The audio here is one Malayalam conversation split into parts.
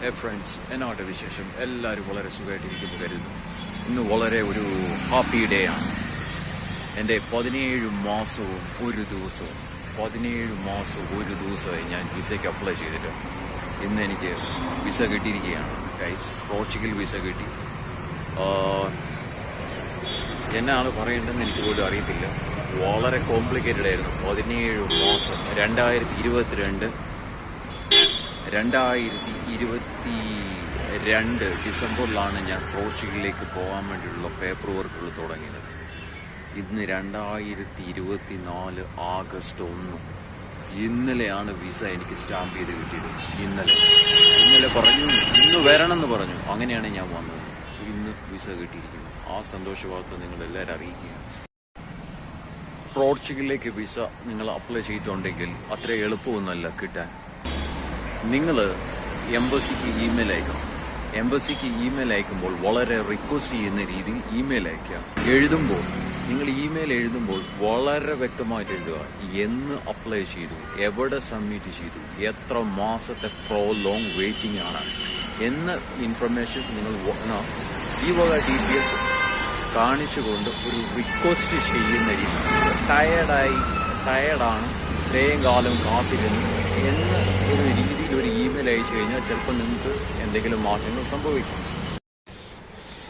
ഫ്രണ്ട്സ് എന്നാട്ടെ വിശേഷം? എല്ലാവരും വളരെ സുഖമായിട്ടിരിക്കുന്നു കരുതുന്നു. ഇന്ന് വളരെ ഒരു ഹാപ്പി ഡേ ആണ്. എന്റെ പതിനേഴ് മാസവും ഒരു ദിവസവും പതിനേഴ് മാസവും ഒരു ദിവസമായി ഞാൻ വിസയ്ക്ക് അപ്ലൈ ചെയ്തിട്ട് ഇന്ന് എനിക്ക് വിസ കിട്ടിയിരിക്കുകയാണ്. ഗൈസ് പോർച്ചുഗൽ വിസ കിട്ടി. എന്നാണ് പറയേണ്ടതെന്ന് എനിക്ക് പോലും അറിയത്തില്ല. വളരെ കോംപ്ലിക്കേറ്റഡ് ആയിരുന്നു. പതിനേഴ് മാസം രണ്ടായിരത്തി ഇരുപത്തിരണ്ട് രണ്ടായിരത്തി ഇരുപത്തി രണ്ട് ഡിസംബറിലാണ് ഞാൻ പോർച്ചുഗലിലേക്ക് പോകാൻ വേണ്ടിയുള്ള പേപ്പർ വർക്കുകൾ തുടങ്ങിയത്. ഇന്ന് രണ്ടായിരത്തി ഇരുപത്തി നാല് ആഗസ്റ്റ് ഒന്ന്. ഇന്നലെയാണ് വിസ എനിക്ക് സ്റ്റാമ്പ് ചെയ്ത് കിട്ടിയത്. ഇന്നലെ. ഇന്നലെ പറഞ്ഞു ഇന്ന് വരണം എന്ന് പറഞ്ഞു. അങ്ങനെയാണ് ഞാൻ വന്നത്. ഇന്ന് വിസ കിട്ടിയിരിക്കുന്നു. ആ സന്തോഷ വാർത്ത നിങ്ങൾ എല്ലാവരും അറിയിക്കുകയാണ്. പോർച്ചുഗലിലേക്ക് വിസ നിങ്ങൾ അപ്ലൈ ചെയ്തിട്ടുണ്ടെങ്കിൽ അത്ര എളുപ്പമൊന്നുമല്ല കിട്ടാൻ. നിങ്ങൾ എംബസിക്ക് ഇമെയിൽ അയക്കണം. എംബസിക്ക് ഇമെയിൽ അയക്കുമ്പോൾ വളരെ റിക്വസ്റ്റ് ചെയ്യുന്ന രീതിയിൽ ഇമെയിൽ അയക്കുക. എഴുതുമ്പോൾ നിങ്ങൾ ഇമെയിൽ എഴുതുമ്പോൾ വളരെ വ്യക്തമായിട്ട് എഴുതുക. എന്ന് അപ്ലൈ ചെയ്തു എവിടെ സബ്മിറ്റ് ചെയ്തു എത്ര മാസത്തെ പ്രോ ലോങ് വെയിറ്റിംഗ് ആണ്. എന്ന ഇൻഫർമേഷൻസ് നിങ്ങൾ ഈ വക ഡീറ്റെയിൽസ് കാണിച്ചുകൊണ്ട് ഒരു റിക്വസ്റ്റ് ചെയ്യുന്ന രീതി. ടയർഡായി ടയർഡാണ് ഇത്രയും കാലം കാത്തിരുന്നു എന്ന ഒരു രീതിയിൽ ഒരു ഇമെയിൽ അയച്ചു കഴിഞ്ഞാൽ ചിലപ്പോൾ നിങ്ങൾക്ക് എന്തെങ്കിലും മാറ്റങ്ങൾ സംഭവിക്കും.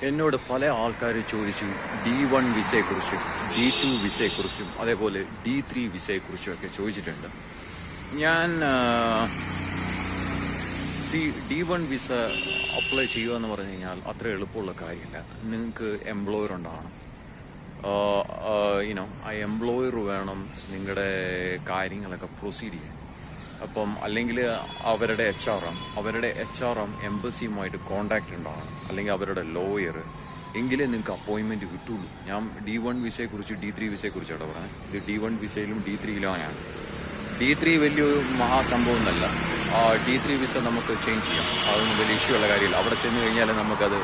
എന്നോട് പല ആൾക്കാർ ചോദിച്ചു ഡി വൺ വിസയെക്കുറിച്ചും ഡി ടു വിസയെക്കുറിച്ചും അതേപോലെ ഡി ത്രീ വിസയെക്കുറിച്ചും ഒക്കെ ചോദിച്ചിട്ടുണ്ട്. ഞാൻ ഡി വൺ വിസ അപ്ലൈ ചെയ്യുക എന്ന് പറഞ്ഞു കഴിഞ്ഞാൽ അത്ര എളുപ്പമുള്ള കാര്യമില്ല. നിങ്ങൾക്ക് എംപ്ലോയർ ഉണ്ടാവണം. യുനോ ആ എംപ്ലോയർ വേണം നിങ്ങളുടെ കാര്യങ്ങളൊക്കെ പ്രൊസീഡ് ചെയ്യാൻ. അപ്പം അല്ലെങ്കിൽ അവരുടെ എച്ച് ആർ എം അവരുടെ എച്ച് ആർ എം എംബസിയുമായിട്ട് കോണ്ടാക്ട് ഉണ്ടാവണം. അല്ലെങ്കിൽ അവരുടെ ലോയർ എങ്കിലേ നിങ്ങൾക്ക് അപ്പോയിൻമെന്റ് കിട്ടുള്ളൂ. ഞാൻ ഡി വൺ വിസയെക്കുറിച്ച് ഡി ത്രീ വിസയെക്കുറിച്ചാണ് പറഞ്ഞത് ഇത് ഡി വൺ വിസയിലും ഡി ത്രീയിലുമാണ് ഡി ത്രീ വലിയൊരു മഹാസംഭവം എന്നല്ല ഡി ത്രീ വിസ നമുക്ക് ചേഞ്ച് ചെയ്യാം. അതൊന്നും വലിയ ഇഷ്യൂ ഉള്ള കാര്യമില്ല. അവിടെ ചെന്ന് കഴിഞ്ഞാൽ നമുക്കത്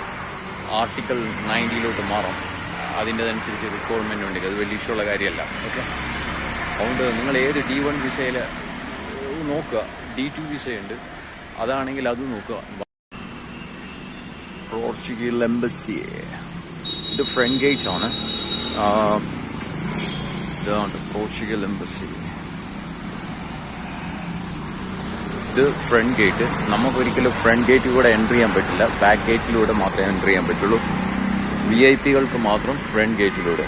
ആർട്ടിക്കിൾ നയന്റിയിലോട്ട് മാറും. അതിന്റെതനുസരിച്ച് റിക്വയർമെന്റ് ഉണ്ടെങ്കിൽ അത് വലിയ ഇഷ്യൂ ഉള്ള കാര്യമല്ല. ഓക്കെ അതുകൊണ്ട് നിങ്ങൾ ഏത് ഡി വൺ വിസയിൽ നോക്കുക. ഡി ടു വിസയുണ്ട്. അതാണെങ്കിൽ അത് നോക്കുക. പോർച്ചുഗൽ എംബസി ഇത് ഫ്രണ്ട് ഗേറ്റ് ആണ്. ഇതാണ് പോർച്ചുഗൽ എംബസി ഇത് ഫ്രണ്ട് ഗേറ്റ് നമുക്ക് ഒരിക്കലും ഫ്രണ്ട് ഗേറ്റിലൂടെ എൻട്രി ചെയ്യാൻ പറ്റില്ല. ബാക്ക് ഗേറ്റിലൂടെ മാത്രമേ എൻട്രി ചെയ്യാൻ പറ്റുള്ളൂ. വി ഐ പികൾക്ക് മാത്രം ഫ്രണ്ട് ഗേറ്റിലൂടെ